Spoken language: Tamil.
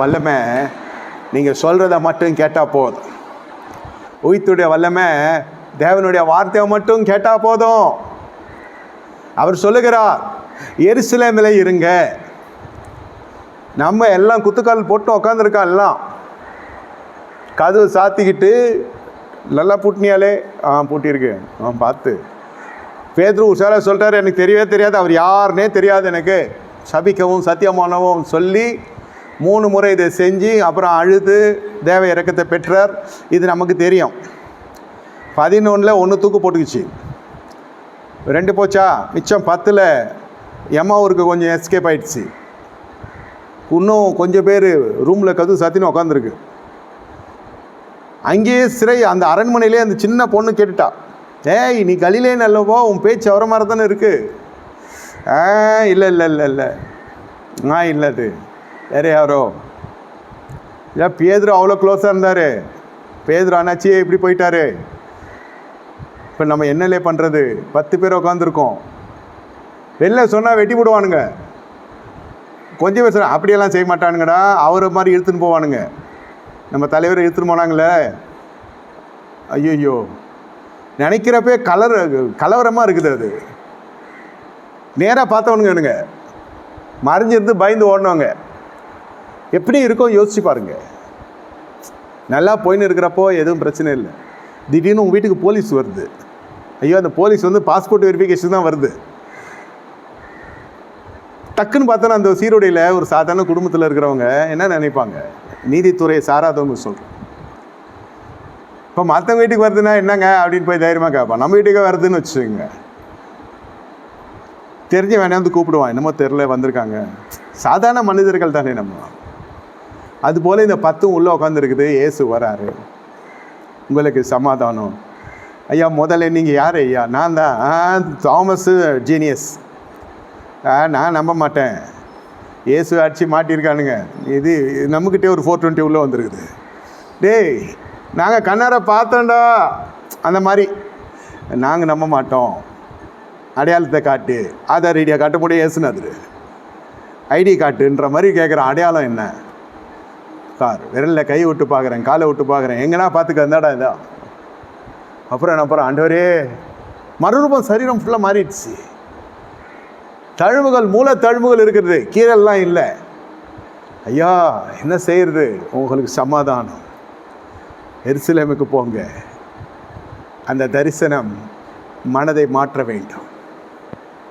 வல்லமை நீங்கள் சொல்கிறத மட்டும் கேட்டால் போதும். உயித்துடைய வல்லமை தேவனுடைய வார்த்தையை மட்டும் கேட்டால் போதும். அவர் சொல்லுகிறார் எரிசிலமில் இருங்க. நம்ம எல்லாம் குத்துக்கால் போட்டு உக்காந்துருக்கோம் எல்லாம். கதவு சாத்திக்கிட்டு நல்லா பூட்டினியாலே. ஆ பூட்டியிருக்கு. ஆ பார்த்து. பேத்ரு உஷாரா சொல்லிட்டாரு எனக்கு தெரியவே தெரியாது. அவர் யாருன்னே தெரியாது எனக்கு. சபிக்கவும் சத்தியமானவும் சொல்லி மூணு முறை இதை செஞ்சு அப்புறம் அழுது தேவ இறக்கத்தை பெற்றார். இது நமக்கு தெரியும். பதினொன்றில் ஒன்று தூக்கு போட்டுக்குச்சு. ரெண்டு போச்சா? மிச்சம் பத்தில் எம்மாவூருக்கு கொஞ்சம் எஸ்கேப் ஆயிடுச்சு. இன்னும் கொஞ்சம் பேர் ரூமில் கது சத்தின்னு உட்காந்துருக்கு அங்கேயே சிறை அந்த அரண்மனையிலே அந்த சின்ன பொண்ணு கேட்டுட்டா. ஏய் நீ கலிலே நல்லவோ உன் பேச்சு அவர மாதிரி தானே இருக்குது ஆ இல்லை இல்லை இல்லை இல்லை. ஆ இல்லை அது. வேற யாரோ? இல்லை பேதுரு அவ்வளோ க்ளோஸாக இருந்தார்? பேதுரு அண்ணாச்சியே இப்படி போயிட்டாரு. இப்போ நம்ம என்னலே பண்ணுறது பத்து பேர் உட்காந்துருக்கோம் வெளில சொன்னால் வெட்டி போடுவானுங்க. கொஞ்சம் பேர் அப்படியெல்லாம் செய்ய மாட்டானுங்கடா. அவரை மாதிரி இழுத்துன்னு போவானுங்க. நம்ம தலைவரை இழுத்துன்னு போனாங்களே. ஐயோ நினைக்கிறப்பே கலர் கலவரமாக இருக்குது அது. நேராக பார்த்தவனுங்க மறைஞ்சிருந்து பயந்து ஓடினவங்க. எப்படி இருக்கோ யோசிச்சு பாருங்க. நல்லா போயின்னு இருக்கிறப்போ எதுவும் பிரச்சனை இல்லை. திடீர்னு உங்கள் வீட்டுக்கு போலீஸ் வருது. ஐயோ அந்த போலீஸ் வந்து பாஸ்போர்ட் வெரிஃபிகேஷன் தான் வருது. டக்குன்னு பார்த்தோன்னா அந்த சீருடையில் ஒரு சாதாரண குடும்பத்தில் இருக்கிறவங்க என்ன நினைப்பாங்க? நீதித்துறையை சாராதவங்க சொல்கிறோம் இப்போ மற்றவங்க வீட்டுக்கு வருதுன்னா என்னங்க அப்படின்னு போய் தைரியமாக கேட்பான். நம்ம வீட்டுக்கு வருதுன்னு வச்சுக்கோங்க. தெரிஞ்ச வேணா வந்து கூப்பிடுவான். என்னமோ தெரில வந்திருக்காங்க. சாதாரண மனிதர்கள் தானே நம்ம. அதுபோல் இந்த பத்தும் உள்ளே உட்காந்துருக்குது ஏசு வராரு. உங்களுக்கு சமாதானம். ஐயா முதல்ல நீங்கள் யார் ஐயா? நான் தான். தாமஸு ஜீனியஸ் ஆ நான் நம்ப மாட்டேன். இயேசு அடிச்சு மாட்டியிருக்கானுங்க. இது நம்மக்கிட்டே ஒரு ஃபோர் டுவெண்ட்டி உள்ளே வந்திருக்குது. டேய் நாங்கள் கண்ணார பார்த்தோண்டா அந்த மாதிரி. நாங்கள் நம்ப மாட்டோம். அடையாளத்தை காட்டு. ஆதார் ஐடியா காட்ட முடியும் ஏசுனது ஐடி காட்டுன்ற மாதிரி கேட்குறோம் அடையாளம் என்ன? கார். விரலில் கை விட்டு பார்க்குறேன் காலை விட்டு பார்க்குறேன் எங்கன்னா பார்த்துக்க இருந்தாடா இதா. அப்புறம் அப்புறம் ஆண்டவரே மறுரூபம் சரீரம் ஃபுல்லாக மாறிடுச்சு. தழும்புகள் மூல தழும்புகள் இருக்கிறது கீழெல்லாம் இல்லை. ஐயா என்ன செய்கிறது உங்களுக்கு சமாதானம். எருசலேமுக்கு போங்க. அந்த தரிசனம் மனதை மாற்ற வேண்டும்.